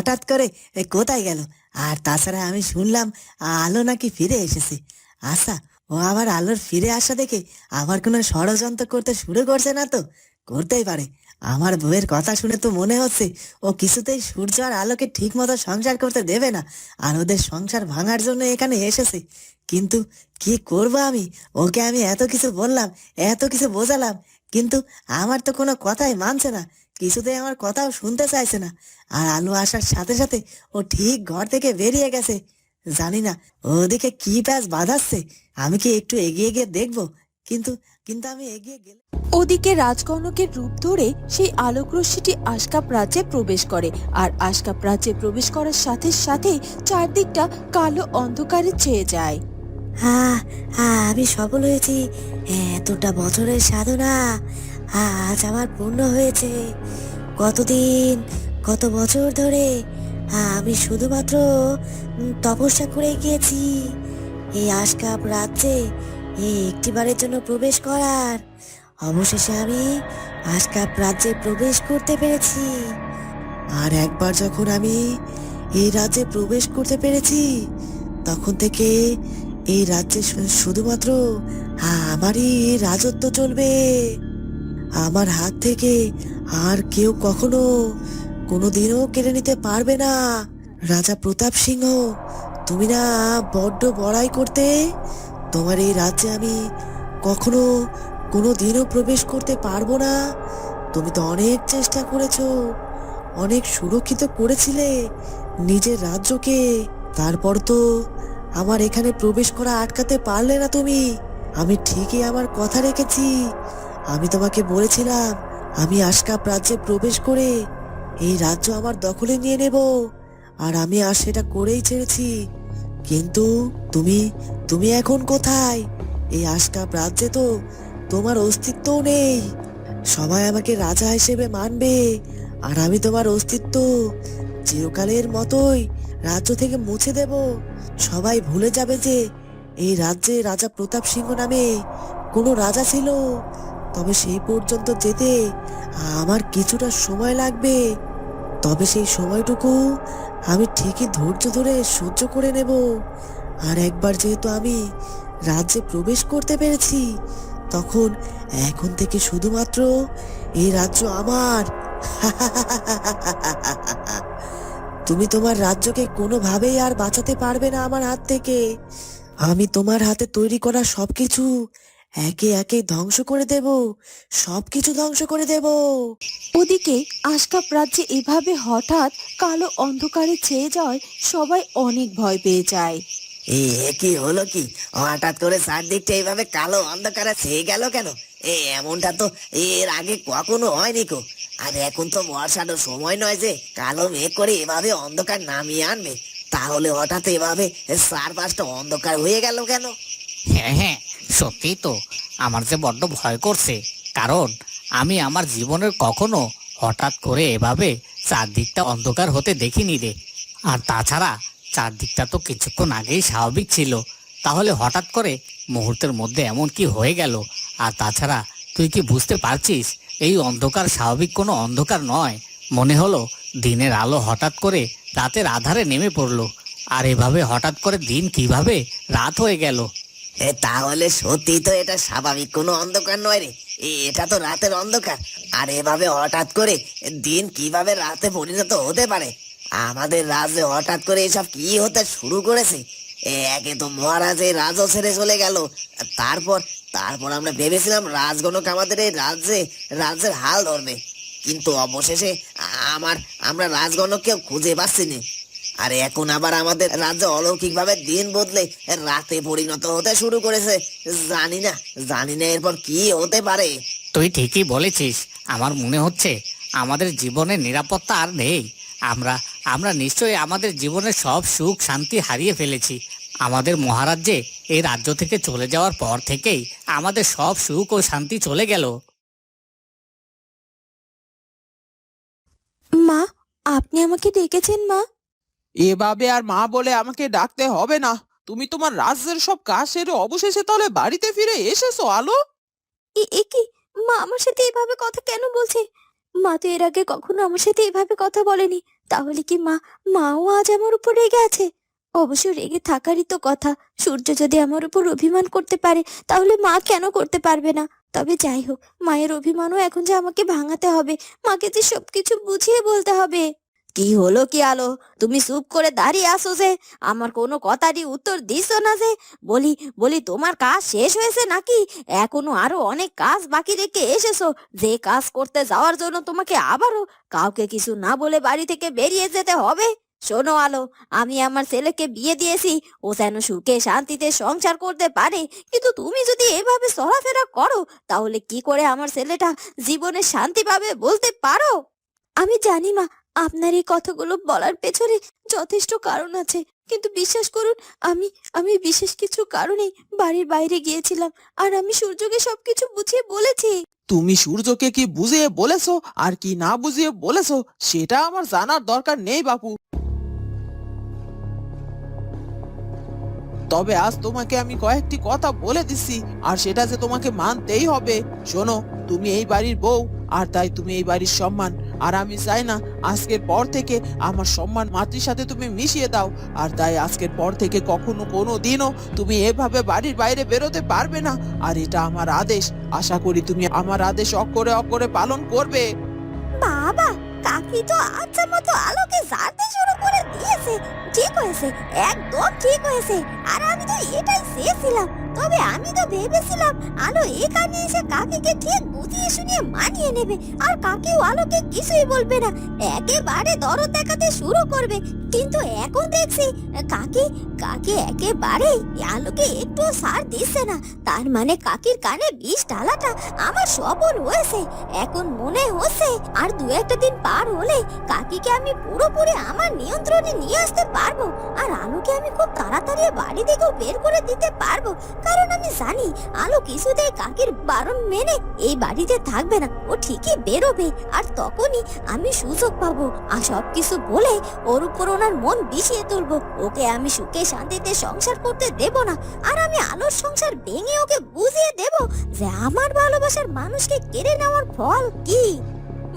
হঠাৎ করে কোথায় গেল? আর তাছাড়া আমি শুনলাম আলো নাকি ফিরে এসেছে। আচ্ছা ও আবার আলোর ফিরে আসা দেখে আবার কোনো ষড়যন্ত্র করতে শুরু করছে না তো? করতেই পারে। আমার বউয়ের কথা শুনে তো মনে হচ্ছে, ও কিছুতেই সূর্য আর আলোকে ঠিক মতো সংসার করতে দেবে না, আর ওদের সংসার ভাঙার জন্য এখানে এসেছে। কিন্তু কি করব আমি? ওকে আমি এত কিছু বললাম, এত কিছু বোঝালাম, কিন্তু আমার তো কোনো কথাই মানছে না। কিছুতেই আমার কথাও শুনতে চাইছে না। আর আলু আসার সাথে সাথে ও ঠিক ঘর থেকে বেরিয়ে গেছে। জানি না ওদিকে কি প্যাচ বাঁধাচ্ছে আমি কি একটু এগিয়ে গিয়ে দেখব? কিন্তু কিন্তু আমি এগিয়ে গেলে ওদিকে রাজকনকের রূপ ধরে সেই আলোকরশ্মিটি আশকাপ রাজ্যে প্রবেশ করে। আর আশকাপ রাজ্যে প্রবেশ করার সাথে সাথেই চারদিকটা কালো অন্ধকারে ছেয়ে যায়। হ্যাঁ হ্যাঁ আমি সফল হয়েছি। এতটা বছরের সাধনা। আজ আমার পূর্ণ হয়েছে। কতদিন, কত বছর ধরে আমি শুধুমাত্র তপস্যা করে গিয়েছি। এই আশকাপ রাজ্যে একটিবারের জন্য প্রবেশ করার। অবশেষে আমি আশকাপ রাজ্যে প্রবেশ করতে পেরেছি। আর একবার যখন আমি এই রাজ্যে প্রবেশ করতে পেরেছি, তখন থেকে এই রাজ্যে শুধুমাত্র আমারই রাজত্ব চলবে। আমার হাত থেকে আর কেউ কখনো কোনোদিনও কেড়ে নিতে পারবে না। রাজা প্রতাপ সিংহ, তুমি না বড্ড বড়াই করতে? তোমার এই রাজ্যে আমি কখনো কোনো দিনও প্রবেশ করতে পারব না। তুমি তো অনেক চেষ্টা করেছ, অনেক সুরক্ষিত করেছিলে নিজের রাজ্যকে। তারপর তো আমার এখানে প্রবেশ করা আটকাতে পারলে না তুমি। আমি ঠিকই আমার কথা রেখেছি। আমি তোমাকে বলেছিলাম, আমি আশকাপ রাজ্যে প্রবেশ করে এই রাজ্য আমার দখলে নিয়ে নেব। আর আমি আর সেটা করেই ছেড়েছি। কিন্তু তুমি তুমি এখন কোথায়? এই আশকাপ রাজ্যে তো তোমার অস্তিত্বও নেই। সবাই আমাকে রাজা হিসেবে মানবে। আর আমি তোমার অস্তিত্ব চিরকালের মতোই রাজ্য থেকে মুছে দেব। সবাই ভুলে যাবে যে এই রাজ্যে রাজা প্রতাপ সিংহ নামে কোনো রাজা ছিল। তবে সেই পর্যন্ত যেতে আমার কিছুটা সময় লাগবে। তবে সেই সময়টুকু আমি ঠিকই ধৈর্য ধরে সহ্য করে নেব। আর একবার যেহেতু আমি রাজ্যে প্রবেশ করতে পেরেছি, তখন এখন থেকে শুধুমাত্র এই রাজ্য আমার। তুমি তোমার রাজ্যকে কোনোভাবেই আর বাঁচাতে পারবে না আমার হাত থেকে। আমি তোমার হাতে তৈরি করা সবকিছু একে একে ধ্বংস করে দেব, সবকিছু ধ্বংস করে দেব। ওদিকে আশকাপ রাজ্যে এভাবে হঠাৎ কালো অন্ধকারে ছেয়ে যাওয়ায় সবাই অনেক ভয় পেয়ে যায়। এ কি হলো কি? হঠাৎ করে চারদিকটা এইভাবে কালো অন্ধকারে ছেয়ে গেল কেন? এ, এমনটা তো এর আগে কখনো হয়নি কো। আর এখন তো বর্ষারও সময় নয় যে, কালো মেঘ করে এভাবে অন্ধকার নামিয়ে আনবে। তাহলে হঠাৎ এভাবে চারপাশটা অন্ধকার হয়ে গেল কেন? হ্যাঁ হ্যাঁ সত্যি তো। আমার যে বড্ড ভয় করছে, কারণ আমি আমার জীবনের কখনো হঠাৎ করে এভাবে চারদিকটা অন্ধকার হতে দেখিনি রে। আর তাছাড়া চারদিকটা তো কিছুক্ষণ আগেই স্বাভাবিক ছিল। তাহলে হঠাৎ করে মুহূর্তের মধ্যে এমন কি হয়ে গেল? আর তাছাড়া তুই কি বুঝতে পারছিস, এই অন্ধকার স্বাভাবিক কোনো অন্ধকার নয়। মনে হলো দিনের আলো হঠাৎ করে রাতের আধারে নেমে পড়ল। আর এভাবে হঠাৎ করে দিন কীভাবে রাত হয়ে গেল? তাহলে সত্যি তো এটা স্বাভাবিক, কোনো অন্ধকার নয় রে। এটা তো রাতের অন্ধকার। আর এভাবে হঠাৎ করে দিন কীভাবে রাতে পরিণত হতে পারে? আমাদের রাজ্যে হঠাৎ করে এসব কি হতে শুরু করেছে? একে তো মহারাজ এই রাজ্য ছেড়ে চলে গেল। তারপর তারপর আমরা ভেবেছিলাম রাজগণক আমাদের এই রাজ্যে, রাজ্যের হাল ধরবে। কিন্তু অবশেষে আমার, আমরা রাজগণককেও খুঁজে পাচ্ছি না। আর এখন আবার আমাদের রাজ্যে অলৌকিক ভাবে দিন বদলে রাতে পরিণত হতে শুরু করেছে। জানি না জানি না এরপর কি হতে পারে। তুই ঠিকই বলেছিস। আমার মনে হচ্ছে আমাদের জীবনে নিরাপত্তা আর নেই। আমরা আমরা নিশ্চয়ই আমাদের জীবনের সব সুখ শান্তি হারিয়ে ফেলেছি। আমাদের মহারাজ্যে এই রাজ্য থেকে চলে যাওয়ার পর থেকেই আমাদের সব সুখ ও শান্তি চলে গেল। মা আপনি আমাকে ডেকেছেন মা? এভাবে আর মা বলে আমাকে ডাকতে হবে না। তুমি তোমার রাজ্যের সব কাজ সেরে অবশেষে তাহলে বাড়িতে ফিরে এসেছ, আলো। এ মা আমার সাথে এভাবে কথা কেন বলছে? মা তো এর আগে কখনো আমার সাথে এভাবে কথা বলেনি। তাহলে কি মা, মাও আজ আমার উপর রেগে আছে? অবশ্য রেগে থাকারই তো কথা। সূর্য যদি আমার উপর অভিমান করতে পারে, তাহলে মা কেন করতে পারবে না? তবে যাই হোক, মায়ের অভিমানও এখন যে আমাকে ভাঙাতে হবে, মাকে যে সবকিছু বুঝিয়ে বলতে হবে। কি হলো কি আলো? তুমি চুপ করে দাঁড়িয়ে আসো যে। আমার কোনো কথারই উত্তর দিছো না যে। বলি বলি তোমার কাজ শেষ হয়েছে নাকি? এখনও আরও অনেক কাজ বাকি রেখে এসেছ। যে কাজ করতে যাওয়ার জন্য তোমাকে আবারও কাউকে কিছু না বলে বাড়ি থেকে বেরিয়ে যেতে হবে। শোনো আলো, আমি আমার ছেলেকে বিয়ে দিয়েছি। ও যেন সুখে শান্তিতে সংসার করতে পারে। কিন্তু তুমি যদি এভাবে চলাফেরা করো, তাহলে কি করে আমার ছেলেটা জীবনে শান্তি পাবে বলতে পারো? আমি জানি মা আপনার এই কথাগুলো বলার পেছনে যথেষ্ট কারণ আছে। কিন্তু বিশ্বাস করুন, আমি আমি বিশেষ কিছু কারণেই বাড়ির বাইরে গিয়েছিলাম আর আমি সূর্যকে সবকিছু বুঝিয়ে বলেছি। তুমি সূর্যকে কি বুঝিয়ে বলেছ আর কি না বুঝিয়ে বলেছ, সেটা আমার জানার দরকার নেই বাপু। তবে আজ তোমাকে আমি কয়েকটি কথা বলে দিচ্ছি আর সেটা যে তোমাকে মানতেই হবে। শোনো, তুমি এই বাড়ির বউ আর তাই তুমি এই বাড়ির সম্মান। আর আমি চাই না আজকের পর থেকে আমার সম্মান মাতৃর সাথে তুমি মিশিয়ে দাও। আর তাই আজকের পর থেকে কখনো কোনো দিনও তুমি এভাবে বাড়ির বাইরে বেরোতে পারবে না। আর এটা আমার আদেশ। আশা করি তুমি আমার আদেশ অক্ষরে অক্ষরে পালন করবে। বাবা, কাকি তো আচ্ছা মতো আলোকে জানতে শুরু করে দিয়েছে। ঠিক হয়েছে, একদম ঠিক হয়েছে। আর আমি তো এটাই চেয়েছিলাম তবে আমি তো ভেবেছিলাম আলো এখানে এসে কাকিকে ঠিক বুঝিয়ে শুনিয়ে মানিয়ে নেবে, আর কাকিও আলোকে কিছুই বলবে না। একেবারে দরদ দেখাতে শুরু করবে। কিন্তু এখন দেখছি, কাকি কাকি একেবারে আলোকে একটু সার দিচ্ছে না। তার মানে কাকির কানে বিষ ঢালাটা আমার সফল হয়েছে। এখন মনে হচ্ছে, আর দু একটা দিন পার হলে কাকিকে আমি পুরোপুরি আমার নিয়ন্ত্রণে নিয়ে আসতে পারব, আর আলোকে আমি খুব তাড়াতাড়ি বাড়ি থেকেও বের করে দিতে পারব। কারণ আমি জানি আলো কিছুতেই কাকির বারণ মেনে এই বাড়িতে থাকবে না। ও ঠিকই বেরোবে আর তখনই আমি সুযোগ পাবো আর সব কিছু বলে ওর উপর ওনার মন বিষিয়ে তুলবো। ওকে আমি সুখে শান্তিতে সংসার করতে দেব না আর আমি আলোর সংসার ভেঙে ওকে বুঝিয়ে দেব যে আমার ভালোবাসার মানুষকে কেড়ে নেওয়ার ফল কি।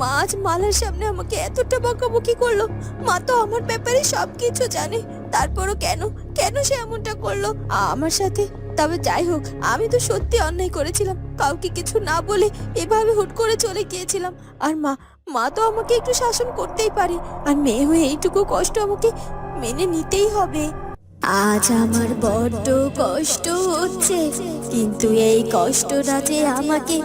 মা আজ মালার সামনে আমাকে এতটা বকাবকি করল। মা তো আমার ব্যাপারে সবকিছু জানে। তারপরও কেন? কেন সে এমনটা করল? আমার সাথে তবে যাই হোক, আমি তো সত্যি অন্যায় করেছিলাম। কাউকে কিছু না বলে এভাবে হুট করে চলে গিয়েছিলাম। আর মা মা তো আমাকে একটু শাসন করতেই পারে। আর মেয়ে হয়ে এইটুকু কষ্ট আমাকে মেনে নিতেই হবে। আজ আমার বড্ড কষ্ট হচ্ছে, কিন্তু এই কষ্টটা যে আমাকে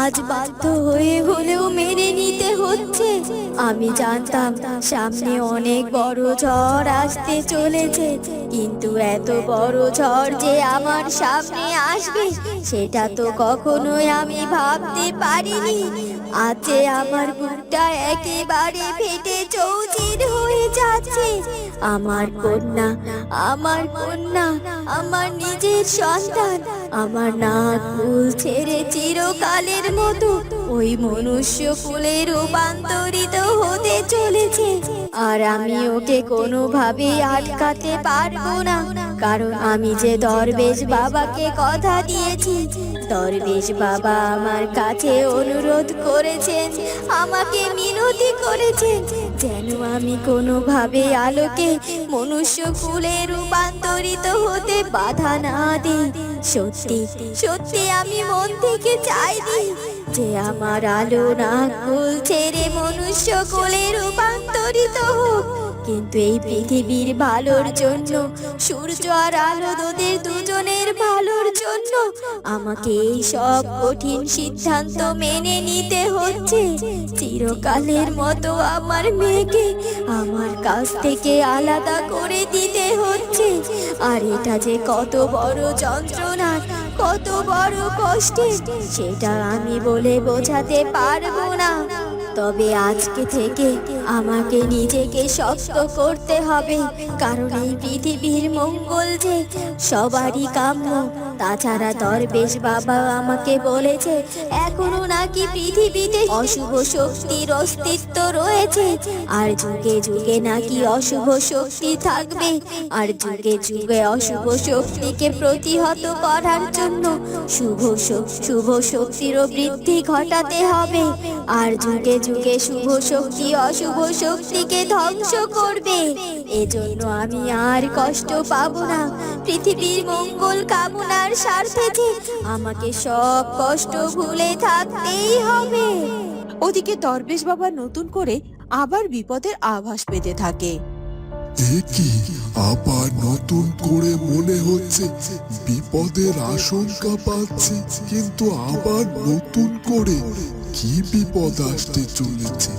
আজ বাধ্য হয়ে হলেও মেনে নিতে হচ্ছে। আমি জানতাম, সামনে অনেক বড় ঝড় আসতে চলেছে, কিন্তু এত বড় ঝড় যে আমার সামনে আসবে, সেটা তো কখনোই আমি ভাবতে পারিনি। যে আমার বুকটা একেবারে ফেটে চৌচির হয়ে যাচ্ছে। আমার কন্যা আমার কন্যা, আমার নিজের সন্তান, আমার নাক ফুল ছেড়ে চিরকালের মতো ওই মনুষ্য ফুলে রূপান্তরিত হতে চলেছে। আর আমি ওকে কোনোভাবেই আটকাতে পারব না, কারণ আমি যে দরবেশ বাবাকে কথা দিয়েছি দরবেশ বাবা আমার কাছে অনুরোধ করেছেন, আমাকে মিনতি করেছেন। যেন আমি কোনোভাবে আলোকে মনুষ্য কুলে রূপান্তরিত হতে বাধা না দিই। সত্যি সত্যি আমি মন থেকে চাইনি যে আমার আলো না কুল ছেড়ে মনুষ্য কুলে রূপান্তরিত হোক। কিন্তু এই পৃথিবীর ভালোর জন্য, সূর্য আর আলো তোদের দুজনের ভালোর জন্য, আমাকে এই সব কঠিন সিদ্ধান্ত মেনে নিতে হচ্ছে। চিরকালের মতো আমার মেয়েকে আমার কাছ থেকে আলাদা করে দিতে হচ্ছে। আর এটা যে কত বড় যন্ত্রণা, কত বড় কষ্টের সেটা আমি বলে বোঝাতে পারব না। তবে আজকে থেকে আমাকে নিজেকে শক্ত করতে হবে, কারণ এই পৃথিবীর মঙ্গল যে সবারই কাম্য। তাছাড়া দরবেশ বাবা আমাকে বলেছে, এখনও নাকি পৃথিবীতে অশুভ শক্তির অস্তিত্ব রয়েছে, আর যুগে যুগে নাকি অশুভ শক্তি থাকবে, আর যুগে যুগে অশুভ শক্তিকে প্রতিহত করার জন্য শুভ শুভ শক্তিরও বৃদ্ধি ঘটাতে হবে, আর যুগে যুগে শুভ শক্তি অশুভ শক্তিকে ধ্বংস করবে। এজন্য আমি আর কষ্ট পাবো না। পৃথিবীর মঙ্গল কামনার স্বার্থে যে আমাকে সব কষ্ট ভুলে থাকতেই হবে। ওদিকে দরবেশ বাবা নতুন করে আবার বিপদের আভাস পেতে থাকে। কি? আবার নতুন করে মনে হচ্ছে বিপদের আশঙ্কা পাচ্ছি কিন্তু আবার নতুন করে কি বিপদ আসতে চলেছে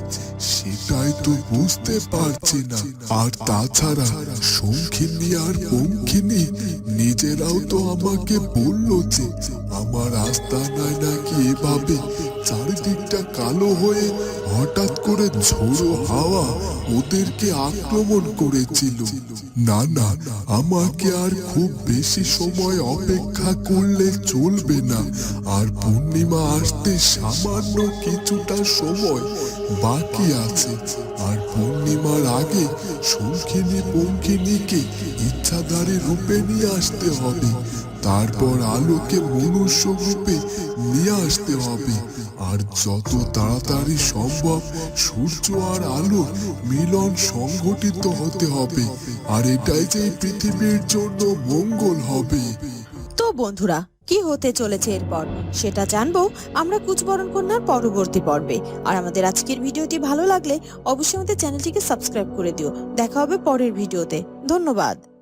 সেটাই তো বুঝতে পারছি না। আর তাছাড়া শঙ্খিনী আর পঙ্খিনী, নিজেরাও তো আমাকে বলল যে আমার আস্তানায় নাকি এভাবে চারিদিকটা কালো হয়ে হঠাৎ করে ঝোড়ো হাওয়া ওদেরকে আক্রমণ করেছিল। না না, আমাকে আর খুব বেশি সময় অপেক্ষা করলে চলবে না। আর পূর্ণিমা আসতে সামান্য কিছুটা সময় বাকি আছে। আর পূর্ণিমার আগে শঙ্খিনী, পঙ্খিনীকে ইচ্ছাধারী রূপে নিয়ে আসতে হবে। তারপর আলোকে মনুষ্য রূপে নিয়ে আসতে হবে। আর যত তাড়াতাড়ি সম্ভব সূর্য আর আলো মিলন সংঘটিত হতে হবে। আর এটাই যে পৃথিবীর জন্য মঙ্গল হবে। তো বন্ধুরা, কি হতে চলেছে এরপর? সেটা জানব আমরা কুচবরণ কন্যার পরবর্তী পর্বে। আর আমাদের আজকের ভিডিওটি ভালো লাগলে অবশ্যই আমাদের চ্যানেলটিকে সাবস্ক্রাইব করে দিও। দেখা হবে পরের ভিডিওতে। ধন্যবাদ।